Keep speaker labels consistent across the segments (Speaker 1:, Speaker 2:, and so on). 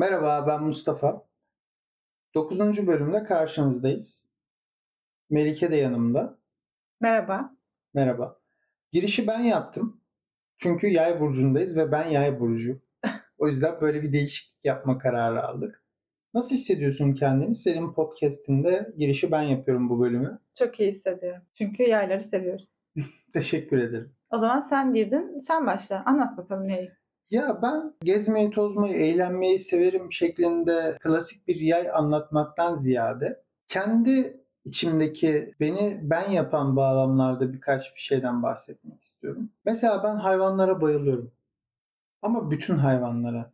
Speaker 1: Merhaba, ben Mustafa. 9. bölümde karşınızdayız. Melike de yanımda.
Speaker 2: Merhaba.
Speaker 1: Merhaba. Girişi ben yaptım. Çünkü yay burcundayız ve ben yay burcu. O yüzden böyle bir değişiklik yapma kararı aldık. Nasıl hissediyorsun kendini? Senin podcast'inde girişi ben yapıyorum bu bölümü.
Speaker 2: Çok iyi hissediyorum. Çünkü yayları seviyoruz.
Speaker 1: Teşekkür ederim.
Speaker 2: O zaman sen girdin. Sen başla. Anlat bakalım neyi.
Speaker 1: Ya ben gezmeyi, tozmayı, eğlenmeyi severim şeklinde klasik bir yay anlatmaktan ziyade kendi içimdeki beni ben yapan bağlamlarda birkaç bir şeyden bahsetmek istiyorum. Mesela ben hayvanlara bayılıyorum. Ama bütün hayvanlara.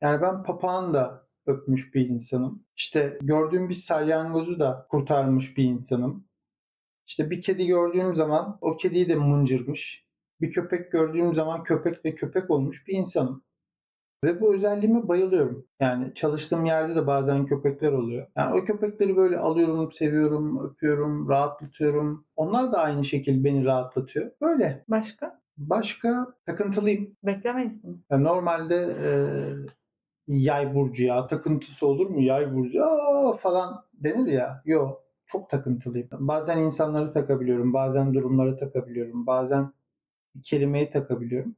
Speaker 1: Yani ben papağan da öpmüş bir insanım. İşte gördüğüm bir salyangozu da kurtarmış bir insanım. İşte bir kedi gördüğüm zaman o kediyi de mıncırmış. Bir köpek gördüğüm zaman köpek ve köpek olmuş bir insanım. Ve bu özelliğime bayılıyorum. Yani çalıştığım yerde de bazen köpekler oluyor. Yani o köpekleri böyle alıyorum, seviyorum, öpüyorum, rahatlatıyorum. Onlar da aynı şekilde beni rahatlatıyor. Böyle.
Speaker 2: Başka?
Speaker 1: Başka takıntılıyım.
Speaker 2: Beklemeyiz.
Speaker 1: Yani normalde e, yay burcu ya takıntısı olur mu yay burcu aa falan denir ya. Yok çok takıntılıyım. Bazen insanları takabiliyorum, bazen durumları takabiliyorum, bazen kelimeyi takabiliyorum.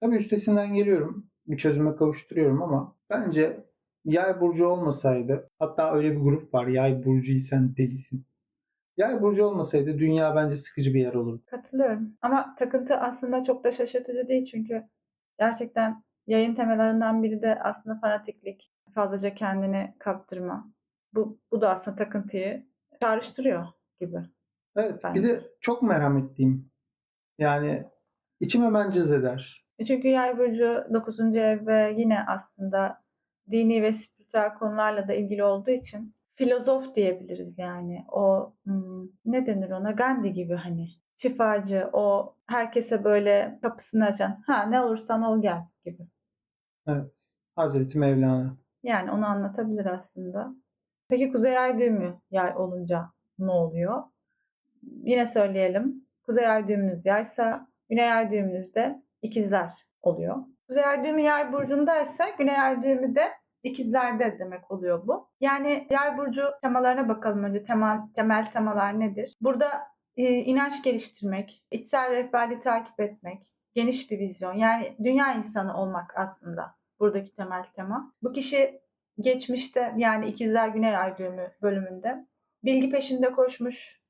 Speaker 1: Tabii üstesinden geliyorum. Bir çözüme kavuşturuyorum ama bence yay burcu olmasaydı hatta öyle bir grup var yay burcuysan delisin. Yay burcu olmasaydı dünya bence sıkıcı bir yer olurdu.
Speaker 2: Katılıyorum. Ama takıntı aslında çok da şaşırtıcı değil çünkü gerçekten yayın temellerinden biri de aslında fanatiklik. Fazlaca kendini kaptırma. Bu, bu da aslında takıntıyı çağrıştırıyor gibi.
Speaker 1: Evet bir
Speaker 2: Bence.
Speaker 1: de çok merhametliyim. Yani içim hemen cız eder.
Speaker 2: E Çünkü yay burcu 9. ev ve yine aslında dini ve spiritüel konularla da ilgili olduğu için filozof diyebiliriz yani. O hmm, ne denir ona? Gandhi gibi hani. Şifacı, o herkese böyle kapısını açan, ha ne olursan ol gel gibi.
Speaker 1: Evet. Hazreti Mevlana.
Speaker 2: Yani onu anlatabilir aslında. Peki Kuzey Ay düğümü yay olunca ne oluyor? Yine söyleyelim. Kuzey Ay düğümünüz yaysa, Güney Ay düğümünüz de ikizler oluyor. Kuzey Ay düğümü yay burcundaysa Güney Ay düğümü de ikizlerde demek oluyor bu. Yani yay burcu temalarına bakalım önce. Temel, temel temalar nedir? Burada e, inanç geliştirmek, içsel rehberliği takip etmek, geniş bir vizyon. Yani dünya insanı olmak aslında buradaki temel tema. Bu kişi geçmişte yani ikizler Güney Ay düğümü bölümünde bilgi peşinde koşmuş,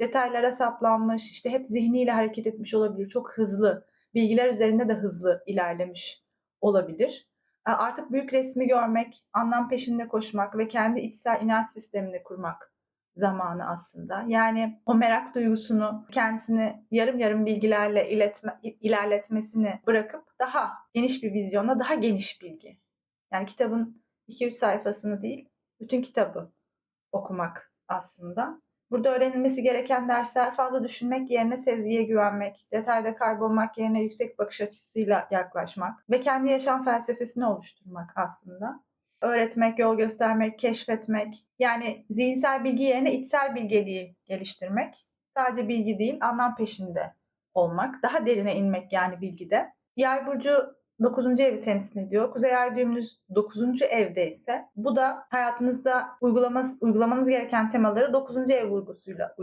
Speaker 2: detaylara saplanmış, işte hep zihniyle hareket etmiş olabilir. Çok hızlı, bilgiler üzerinde de hızlı ilerlemiş olabilir. E, Artık büyük resmi görmek, anlam peşinde koşmak ve kendi içsel inanç sistemini kurmak zamanı aslında. Yani o merak duygusunu kendisini yarım yarım bilgilerle iletme, ilerletmesini bırakıp daha geniş bir vizyonla daha geniş bilgi. Yani kitabın 2-3 sayfasını değil, bütün kitabı okumak aslında. Burada öğrenilmesi gereken dersler fazla düşünmek yerine sezgiye güvenmek, detayda kaybolmak yerine yüksek bakış açısıyla yaklaşmak ve kendi yaşam felsefesini oluşturmak aslında. Öğretmek, yol göstermek, keşfetmek, yani zihinsel bilgi yerine içsel bilgeliği geliştirmek. Sadece bilgi değil, anlam peşinde olmak, daha derine inmek yani bilgide. Yay burcu 9. evi temsil ediyor. Kuzey ay düğümünüz 9. evde ise bu da hayatınızda uygulamanız, uygulamanız gereken temaları 9. ev vurgusuyla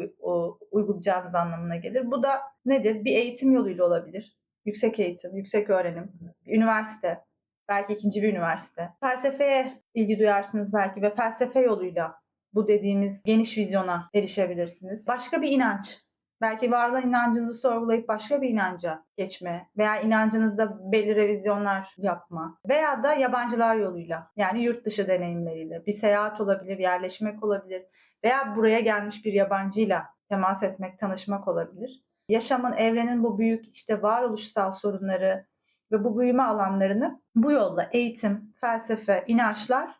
Speaker 2: uygulayacağınız anlamına gelir. Bu da nedir? Bir eğitim yoluyla olabilir. Yüksek eğitim, yüksek öğrenim, üniversite, belki ikinci bir üniversite. Felsefeye ilgi duyarsınız belki ve felsefe yoluyla bu dediğimiz geniş vizyona erişebilirsiniz. Başka bir inanç, belki varlığa inancınızı sorgulayıp başka bir inanca geçme veya inancınızda belli revizyonlar yapma veya da yabancılar yoluyla yani yurt dışı deneyimleriyle bir seyahat olabilir, yerleşmek olabilir veya buraya gelmiş bir yabancıyla temas etmek, tanışmak olabilir. Yaşamın, evrenin bu büyük işte varoluşsal sorunları ve bu büyüme alanlarını bu yolla eğitim, felsefe, inançlar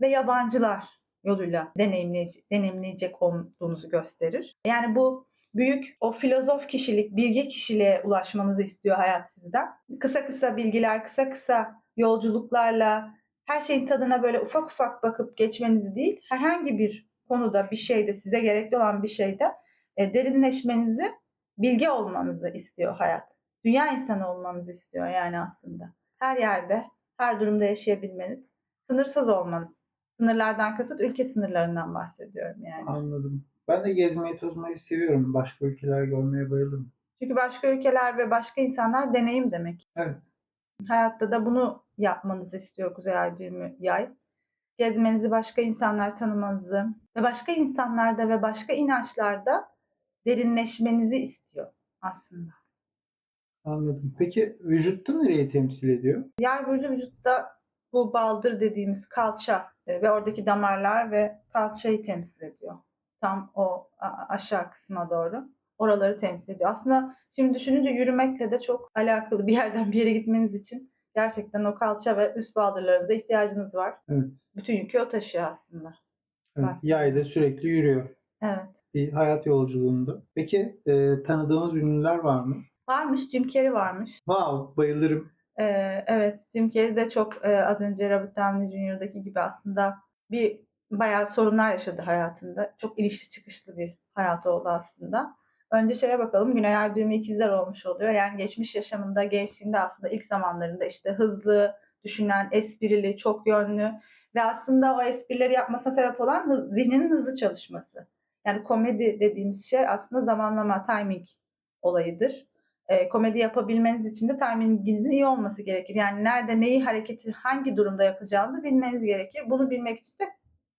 Speaker 2: ve yabancılar yoluyla deneyimleyecek, deneyimleyecek olduğunuzu gösterir. Yani bu büyük o filozof kişilik, bilge kişiliğe ulaşmanızı istiyor hayat sizden. Kısa kısa bilgiler, kısa kısa yolculuklarla her şeyin tadına böyle ufak ufak bakıp geçmenizi değil, herhangi bir konuda, bir şeyde, size gerekli olan bir şeyde e, derinleşmenizi, bilgi olmanızı istiyor hayat. Dünya insanı olmanızı istiyor yani aslında. Her yerde, her durumda yaşayabilmeniz sınırsız olmanız. Sınırlardan kasıt ülke sınırlarından bahsediyorum yani.
Speaker 1: Anladım. Ben de gezmeyi tozmayı seviyorum. Başka ülkeler görmeye bayılırım.
Speaker 2: Çünkü başka ülkeler ve başka insanlar deneyim demek.
Speaker 1: Evet.
Speaker 2: Hayatta da bunu yapmanızı istiyor Kuzey Ay düğümü yay. Gezmenizi, başka insanlar tanımanızı ve başka insanlarda ve başka inançlarda derinleşmenizi istiyor aslında.
Speaker 1: Anladım. Peki vücutta nereyi temsil ediyor?
Speaker 2: Yay burcu vücutta bu baldır dediğimiz kalça e, ve oradaki damarlar ve kalçayı temsil ediyor. Tam o aşağı kısma doğru. Oraları temsil ediyor. Aslında şimdi düşününce yürümekle de çok alakalı bir yerden bir yere gitmeniz için gerçekten o kalça ve üst baldırlarınıza ihtiyacınız var.
Speaker 1: Evet.
Speaker 2: Bütün yükü o taşıyor aslında.
Speaker 1: evet.
Speaker 2: Bak.
Speaker 1: Yayda sürekli yürüyor.
Speaker 2: Evet.
Speaker 1: Bir hayat yolculuğunda. Peki e, tanıdığımız ünlüler var mı?
Speaker 2: Varmış Jim Carrey varmış.
Speaker 1: Wow, bayılırım.
Speaker 2: Ee, evet, Jim Carrey de çok e, az önce Robert Downey Jr.'daki gibi aslında bir bayağı sorunlar yaşadı hayatında. Çok inişli çıkışlı bir hayatı oldu aslında. Önce şeye bakalım. Güney Ay düğümü ikizler olmuş oluyor. Yani geçmiş yaşamında, gençliğinde aslında ilk zamanlarında işte hızlı, düşünen, esprili, çok yönlü ve aslında o esprileri yapmasına sebep olan hı- zihninin hızlı çalışması. Yani komedi dediğimiz şey aslında zamanlama, timing olayıdır e, komedi yapabilmeniz için de timinginizin iyi olması gerekir. Yani nerede neyi hareketi hangi durumda yapacağınızı bilmeniz gerekir. Bunu bilmek için de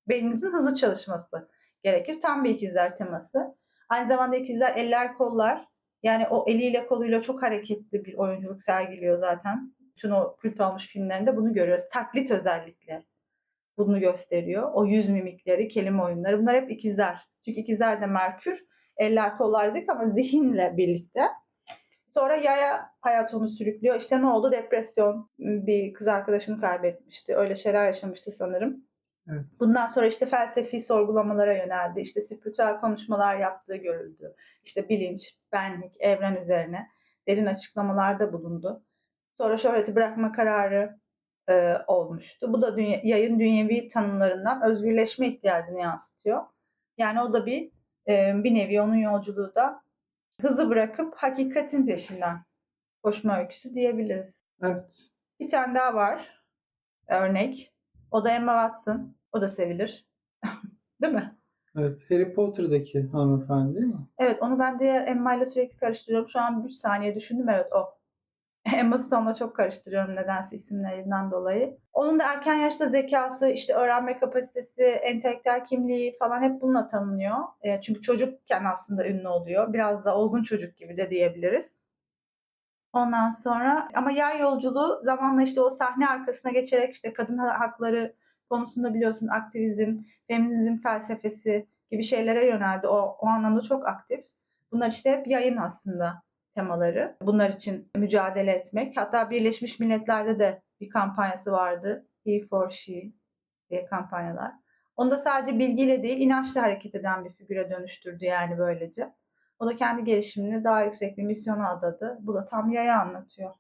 Speaker 2: beyninizin hızlı çalışması gerekir. Tam bir ikizler teması. Aynı zamanda ikizler eller kollar. Yani o eliyle koluyla çok hareketli bir oyunculuk sergiliyor zaten. Bütün o kült olmuş filmlerinde bunu görüyoruz. Taklit özellikle bunu gösteriyor. O yüz mimikleri, kelime oyunları bunlar hep ikizler. Çünkü ikizler de Merkür. Eller kollar dedik ama zihinle birlikte. Sonra yaya hayat onu sürüklüyor. İşte ne oldu? Depresyon. Bir kız arkadaşını kaybetmişti. Öyle şeyler yaşamıştı sanırım.
Speaker 1: Evet.
Speaker 2: Bundan sonra işte felsefi sorgulamalara yöneldi. İşte spiritüel konuşmalar yaptığı görüldü. İşte bilinç, benlik, evren üzerine derin açıklamalarda bulundu. Sonra şöhreti bırakma kararı e, olmuştu. Bu da dünya, yayın dünyevi tanımlarından özgürleşme ihtiyacını yansıtıyor. Yani o da bir e, bir nevi onun yolculuğu da hızı bırakıp hakikatin peşinden koşma öyküsü diyebiliriz.
Speaker 1: Evet.
Speaker 2: Bir tane daha var örnek. O da Emma Watson. O da sevilir. değil mi?
Speaker 1: Evet. Harry Potter'daki hanımefendi değil mi?
Speaker 2: Evet onu ben diğer Emma ile sürekli karıştırıyorum. Şu an 3 saniye düşündüm evet o. Emma Stone'la çok karıştırıyorum nedense isimlerinden dolayı. Onun da erken yaşta zekası, işte öğrenme kapasitesi, entelektüel kimliği falan hep bununla tanınıyor. E, çünkü çocukken aslında ünlü oluyor. Biraz da olgun çocuk gibi de diyebiliriz. Ondan sonra ama yay yolculuğu zamanla işte o sahne arkasına geçerek işte kadın hakları konusunda biliyorsun aktivizm, feminizm felsefesi gibi şeylere yöneldi. O, o anlamda çok aktif. Bunlar işte hep yayın aslında temaları. Bunlar için mücadele etmek. Hatta Birleşmiş Milletler'de de bir kampanyası vardı. He for She diye kampanyalar. Onu da sadece bilgiyle değil, inançla hareket eden bir figüre dönüştürdü yani böylece. O da kendi gelişimini daha yüksek bir misyona adadı. Bu da tam yaya anlatıyor.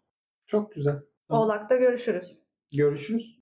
Speaker 1: Çok güzel. Tamam.
Speaker 2: Oğlak'ta görüşürüz.
Speaker 1: Görüşürüz.